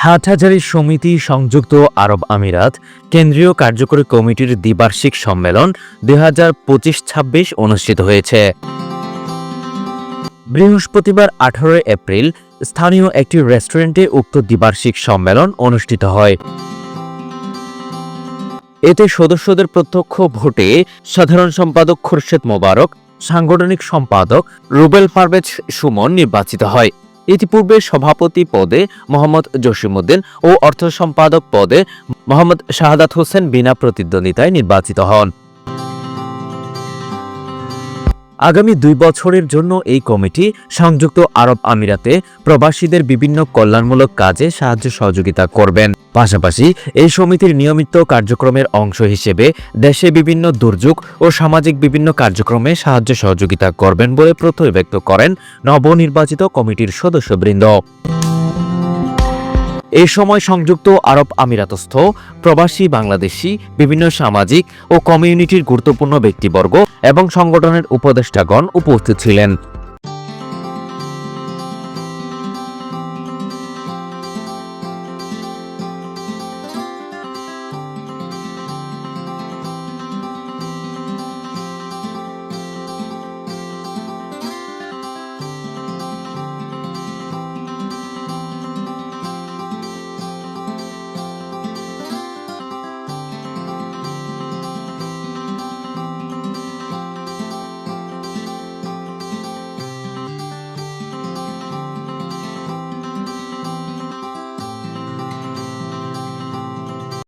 হাটহাজারী সমিতি সংযুক্ত আরব আমিরাত, কেন্দ্রীয় কার্যকরী কমিটির দ্বিবার্ষিক সম্মেলন দুই হাজার পঁচিশ ছাব্বিশ অনুষ্ঠিত হয়েছে। বৃহস্পতিবার আঠারোই এপ্রিল স্থানীয় একটি রেস্টুরেন্টে উক্ত দ্বিবার্ষিক সম্মেলন অনুষ্ঠিত হয়। এতে সদস্যদের প্রত্যক্ষ ভোটে সাধারণ সম্পাদক খুরশেদ মোবারক, সাংগঠনিক সম্পাদক রুবেল পারভেজ সুমন নির্বাচিত হয়। ইতিপূর্বে সভাপতি পদে মোহাম্মদ জসিমুদ্দিন ও অর্থ সম্পাদক পদে মোহাম্মদ শাহাদাত হোসেন বিনা প্রতিদ্বন্দ্বিতায় নির্বাচিত হন। আগামী দুই বছরের জন্য এই কমিটি সংযুক্ত আরব আমিরাতে প্রবাসীদের বিভিন্ন কল্যাণমূলক কাজে সাহায্য সহযোগিতা করবেন। পাশাপাশি এই সমিতির নিয়মিত কার্যক্রমের অংশ হিসেবে দেশে বিভিন্ন দুর্যোগ ও সামাজিক বিভিন্ন কার্যক্রমে সাহায্য সহযোগিতা করবেন বলে প্রথম ব্যক্ত করেন নবনির্বাচিত কমিটির সদস্যবৃন্দ। এই সময় সংযুক্ত আরব আমিরাতস্থ, প্রবাসী বাংলাদেশি, বিভিন্ন সামাজিক ও কমিউনিটির গুরুত্বপূর্ণ ব্যক্তিবর্গ এবং সংগঠনের উপদেষ্টাগণ উপস্থিত ছিলেন।